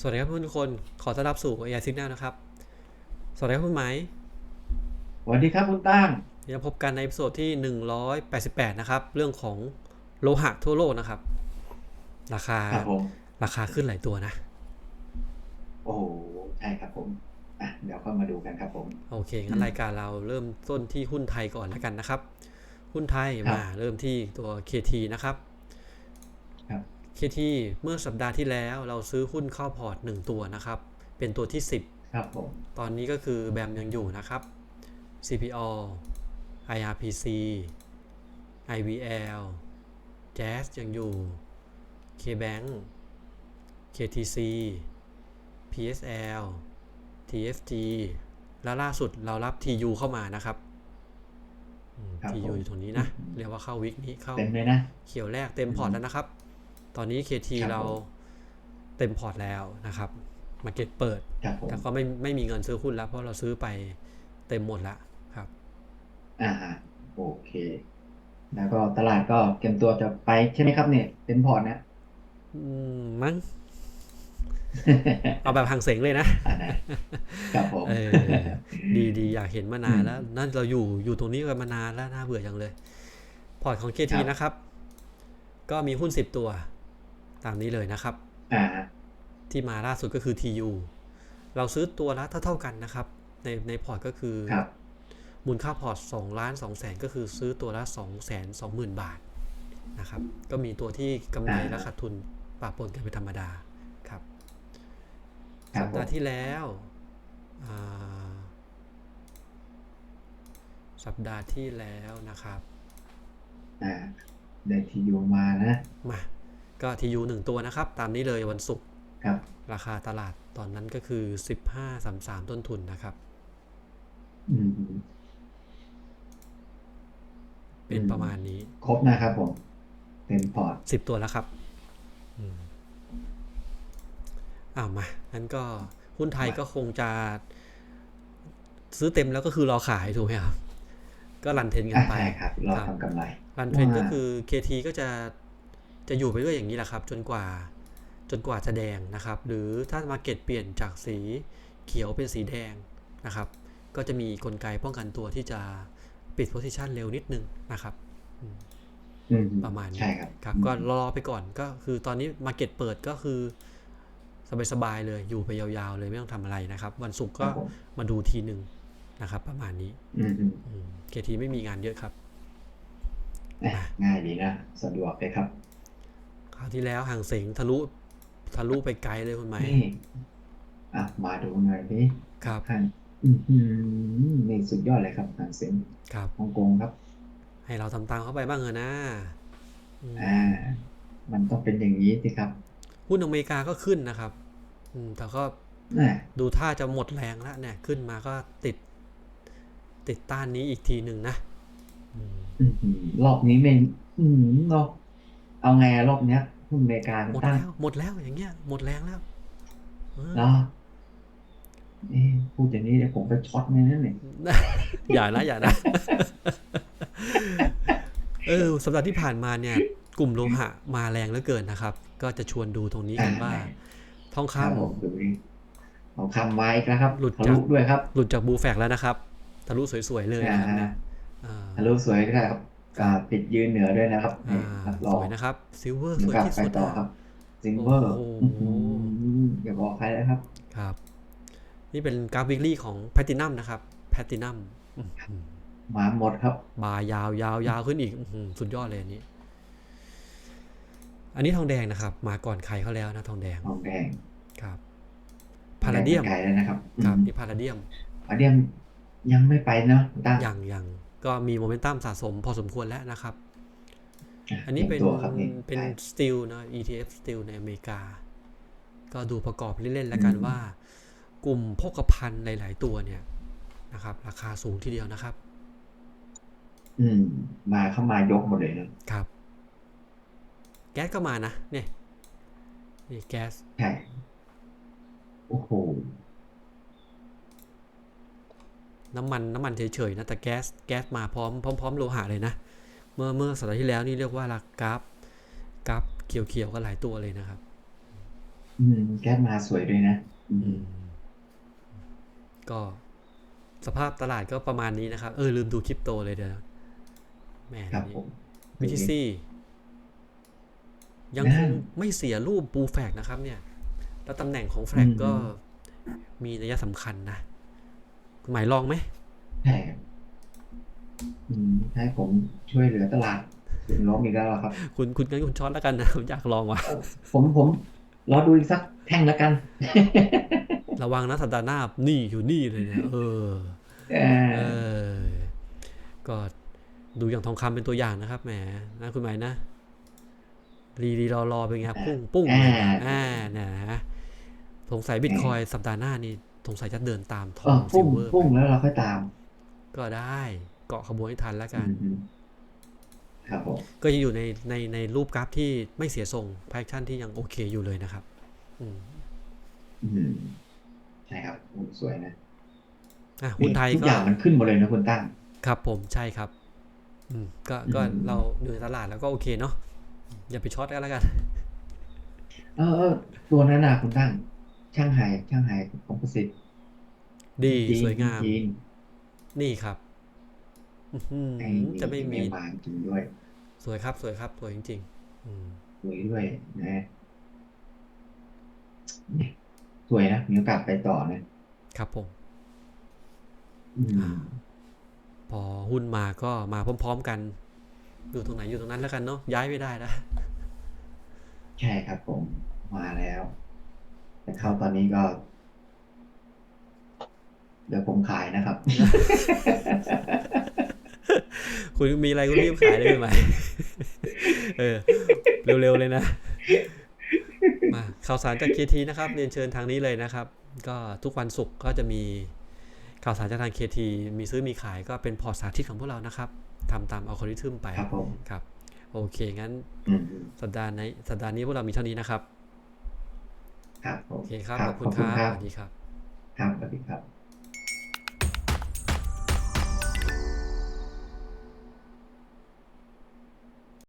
สวัสดีครับทุกคน ขอต้อนรับสู่ AI Signal นะครับ สวัสดีครับคุณไหมสวัสดีครับคุณตั้งเดี๋ยวพบกันใน e พิโซดที่ 188 นะครับ เรื่องของโลหะทั่วโลกนะครับ ราคาครับผมราคาขึ้นหลายตัวนะ โอ้โหใช่ครับผมอะเดี๋ยวก็มาดูกันครับผม โอเค งั้นรายการเราเริ่มต้นที่หุ้นไทยก่อนแล้วกันนะครับ หุ้นไทยครับมาเริ่มที่ตัว KT นะครับครับ KT เมื่อสัปดาห์ที่แล้วเราซื้อหุ้นเข้าพอร์ต 1 ตัวนะครับ เป็นตัวที่ 10 ครับผม ตอนนี้ก็คือแบมยังอยู่นะครับ CPO IRPC IVL Jazz ยังอยู่ KBank KTC PSL TFG แล้วล่าสุดเรารับ TU เข้ามานะครับอืมครับ TU ผมอยู่ตรงนี้นะ เรียกว่าเข้าวิกนี้เข้าเต็มเลยนะ เขียวแรกเต็มพอร์ตแล้วนะครับ ตอนนี้ KT ครับเราผมเต็มพอร์ตแล้วนะครับมาเก็ตเปิดครับผมแต่ก็ไม่ไม่มีเงินซื้อหุ้นแล้ว เพราะเราซื้อไปเต็มหมดแล้วครับ อ่าฮะโอเค แล้วก็ตลาดก็เตรียมตัวจะไปใช่ไหมครับเนี่ยเต็มพอร์ตนะอืมมั้งเอาแบบห่างเสงเลยนะอ่านะครับผมเออดีดีอยากเห็นมานานแล้ว นั่นเราอยู่อยู่ตรงนี้กันมานานแล้วน่าเบื่อจังเลย พอร์ตของ KT นะครับ ก็มีหุ้น10ตัว ตามนี้เลยนะครับอ่าที่มาล่าสุดก็คือ TU เราซื้อตัวละเท่าเท่าๆกันนะครับ ในในพอร์ตก็คือครับมูลค่าพอร์ต2ล้าน2แสนก็คือซื้อตัวละ2แสน2หมื่นบาทนะครับ ก็มีตัวที่กำไรและขาดทุนปะปนกันเป็นธรรมดาครับครัสับปผมดาห์ที่แล้วอ่าสัปดาห์ที่แล้วนะครับอ่าได้ทียูมานะ มา ก็ทียูหนึ่งตัวนะครับ ตามนี้เลยวันศุกร์ครับราคาตลาดตอนนั้นก็คือ15.33ต้นทุนนะครับอืมเป็นประมาณนี้ ครบนะครับผม เต็มพอร์ตสิบตัวแล้วครับอืมอ้าวมางั้นก็หุ้นไทยก็คงจะ ซื้อเต็มแล้วก็คือรอขายถูกไหมครับ ก็รันเทรนกันอ่าไป ใช่ครับเราครับทำกำไร รันเทรนก็ว่าคือ KT ก็จะ จะอยู่ไปเรื่อยอย่างนี้แหละครับ จนกว่าจนกว่าจะแดงนะครับ หรือถ้ามาเก็ตเปลี่ยนจากสีเขียวเป็นสีแดงนะครับ ก็จะมีกลไกป้องกันตัวที่จะปิดโพซิชันเร็วนิดนึงนะครับอืมประมาณนี้ใช่ครับครับก็รอไปก่อนก็คือตอนนี้มาเก็ตเปิดก็คือสบายๆเลยอยู่ไปยาวๆเลยไม่ต้องทำอะไรนะครับ วันศุกร์คก็รับผมมาดูทีหนึ่งนะครับ ประมาณนี้อืมอืมเคทีไม่มีงานเยอะครับอะง่ายดีนะ สะดวกเลยครับ คราวที่แล้วห่างเสงทะลุทะลุไปไกลเลยคุณไหมนี่อะมาดูหน่อยดิครับท่านอื้อหือนี่สุดยอดเลยครับทางเซ็นครับฮ่องกงครับ ให้เราทำตามเข้าไปบ้างเถอะนะอืมอ่า มันต้องเป็นอย่างนี้สิครับ หุ้นอเมริกาก็ขึ้นนะครับ อืมแต่ก็น่ะดูท่าจะหมดแรงแล้วเนี่ย ขึ้นมาก็ติด ติดต้านนี้อีกทีหนึ่งนะอืมอื้อหือรอบนี้ไม่อืมเนาะ เอาไงอะรอบเนี้ยหุ้นอเมริกาหมดตั้งแล้วหมดแล้วอย่างเงี้ย หมดแรงแล้วเออเนาะเอ๊ะพูดอย่างนี้เดี๋ยวผมไปช็อตเลยนั่นเนี่ยอย่านะอย่านะ เออสัปดาห์ที่ผ่านมาเนี่ย กลุ่มโลหะมาแรงเหลือเกินนะครับ ก็จะชวนดูตรงนี้กันว่า ทองครับคำผมดูนี่เอาคำไว้อีกแล้วครับ หลุดทะจากลุด้วยครับ หลุดจากบูแฟกแล้วนะครับ ทะลุสวยๆเลยนะครับเนี่ยอ่าทะลุสวยครับ อ่าปิดยืนเหนือด้วยนะครับอ่านี่รับรสองวยนะครับซิลเวอร์สวยกลับที่ไปสุดต่ออะครับซิงเวอร์โอ้โหอย่าบอกใครนะครับ ครับ นี่เป็นกราฟวิกลี่ของแพตินัมนะครับแพตินัมมาหมดครับ บาร์ยาวยาวยาวขึ้นอีกอื้อหือสุดยอดเลยอันนี้ อันนี้ทองแดงนะครับ มาก่อนใครเขาแล้วนะทองแดงทองแดงครับพาราเดียมไกลแล้วนะครับ ครับอืมนี่พาราเดียมพาราเดียมยังไม่ไปเนาะตั้งยังยัง ก็มีโมเมนตัมสะสมพอสมควรแล้วนะครับะอันนี้เป็นตัวครับนี่เป็นใช่สตีลนะ ETF สตีลในอเมริกา ก็ดูประกอบเล่นๆแล้วกันอืมว่า กลุ่มพกพันหลาย ๆ ตัวเนี่ยนะครับ ราคาสูงทีเดียวนะครับ อืม มาเข้ามายกหมดเลยนะครับ แก๊สก็มานะเนี่ยนี่แก๊สใช่โอ้โห น้ำมันน้ำมันเฉยๆนะแต่แก๊สแก๊สมาพร้อมพร้อมพร้อมโลหะเลยนะ เมื่อเมื่อสัปดาห์ที่แล้วนี่เรียกว่าราคากราฟกราฟเขียวๆก็หลายตัวเลยนะครับ อืมแก๊สมาสวยด้วยนะ อือืมมก็สภาพตลาดก็ประมาณนี้นะครับ เออ ลืมดูคริปโตเลยเดี๋ยวนะแหมครับนี่ผม BTC ยังคงไม่เสียรูปปูแฟกนะครับ เนี่ย แล้วตำแหน่งของแฟกก็มีนัยสำคัญนะคุณ หมายลองไหมใช่ครับอืมให้ผมช่วยเหลือตลาดถึงล้มอีกแล้วเหรอครับ คุณคุณงั้นคุณช็อตแล้วกันนะผมอยากลองว่ะผมผมรอดูอีกสักแท่งแล้วกัน ระวังนะสัปดาห์หน้านี่อยู่นี่เลยเนี่ยเออเออเออก็ดูอย่างทองคำเป็นตัวอย่างนะครับแหมนะคุณหมายนะ รีรีรอรอเป็นไงครับพุ่งปุ้งเลยนะอ่านะสงสัยบิตคอยสัปดาห์หน้านี่ สงสัยจะเดินตามทเออองซิพุ่งลเวอร์พุ่งแล้วเราค่อยตาม ก็ได้เกาะขบวนให้ทันแล้วกันอืมครับผมก็ยังอยู่ในในในรูปกราฟที่ไม่เสียทรงแพคชั่นที่ยังโอเคอยู่เลยนะครับ อืมอืมใช่ครับโอ้สวยนะอะหุ้นไทยทุกก็อย่างมันขึ้นหมดเลยนะคุณตั้งครับผมใช่ครับ อืมก็ก็อืมเราอยู่ในตลาดแล้วก็โอเคเนาะอย่าไปช็อตกันแล้วกัน เออเออตัวนั้นนะคุณตั้ง ช่างไห้ช่างไห้คอมโพสิตดีจีนสวยงามจีนนี่ครับอื้อหือไอ้จะไม่มีบางจริงด้วย สวยครับ สวยครับ สวยจริงๆอืมสวยด้วยนะสวยนะมีโอกาสไปต่อนะครับผมอืมอ่าพอหุ้นมาก็มาพร้อม ๆกัน อยู่ตรงไหนอยู่ตรงนั้นแล้วกันเนาะย้ายไม่ได้นะใช่ครับผมมาแล้ว แต่เข้าตอนนี้ก็ เดี๋ยวผมขายนะครับ คุณมีอะไรคุณรีบขายได้ไหมเออ เร็วๆเลยนะ มาข่าวสารจากเคทีนะครับ เรียนเชิญทางนี้เลยนะครับ ก็ทุกวันศุกร์ก็จะมีข่าวสารจากทางเคทีมีซื้อมีขายก็เป็นพอร์ตสาธิตของพวกเรานะครับทำตามอัลกอริทึมไปครับผมครับ โอเคงั้นอืมสัปดาห์ในสัปดาห์นี้พวกเรามีเท่านี้นะครับ ครับผมโอเคครับครัขบอบคุณขอบคคุณรับครับสวัสดีครับครับสวัสดีครับ